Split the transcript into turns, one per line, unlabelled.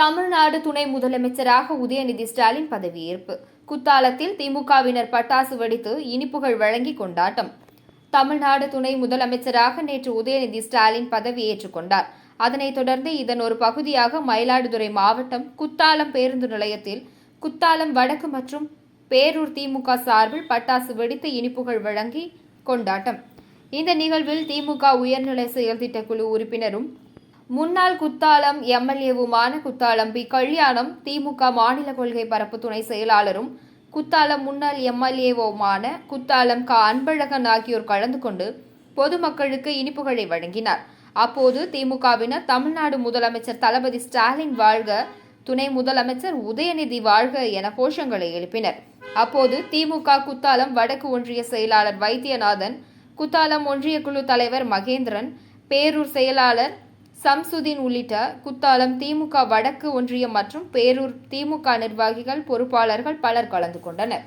தமிழ்நாடு துணை முதலமைச்சராக உதயநிதி ஸ்டாலின் பதவியேற்பு. குத்தாலத்தில் திமுகவினர் பட்டாசு வெடித்து இனிப்புகள் வழங்கி கொண்டாட்டம். தமிழ்நாடு துணை முதலமைச்சராக நேற்று உதயநிதி ஸ்டாலின் பதவியேற்றுக் கொண்டார். அதனைத் தொடர்ந்து இதன் ஒரு பகுதியாக மயிலாடுதுறை மாவட்டம் குத்தாலம் பேருந்து நிலையத்தில் குத்தாலம் வடக்கு மற்றும் பேரூர் திமுக சார்பில் பட்டாசு வெடித்து இனிப்புகள் வழங்கி கொண்டாட்டம். இந்த நிகழ்வில் திமுக உயர்நிலை செயல்திட்ட குழு உறுப்பினரும் முன்னாள் குத்தாலம் எம்எல்ஏவுமான குத்தாலம் பி. கல்யாணம் திமுக மாநில கொள்கை பரப்பு துணை செயலாளரும் குத்தாலம் முன்னாள் எம்எல்ஏவுமான குத்தாலம் க. அன்பழகன் ஆகியோர் கலந்து கொண்டு பொதுமக்களுக்கு இனிப்புகளை வழங்கினார். அப்போது திமுகவினர் தமிழ்நாடு முதலமைச்சர் தளபதி ஸ்டாலின் வாழ்க துணை முதலமைச்சர் உதயநிதி வாழ்க என கோஷங்களை எழுப்பினர். அப்போது திமுக குத்தாலம் வடக்கு ஒன்றிய செயலாளர் வைத்தியநாதன் குத்தாலம் ஒன்றிய குழு தலைவர் மகேந்திரன் பேரூர் செயலாளர் சம்சுதீன் உள்ளிட்ட குத்தாலம் திமுக வடக்கு ஒன்றியம் மற்றும் பேரூர் திமுக நிர்வாகிகள் பொறுப்பாளர்கள் பலர் கலந்து கொண்டனர்.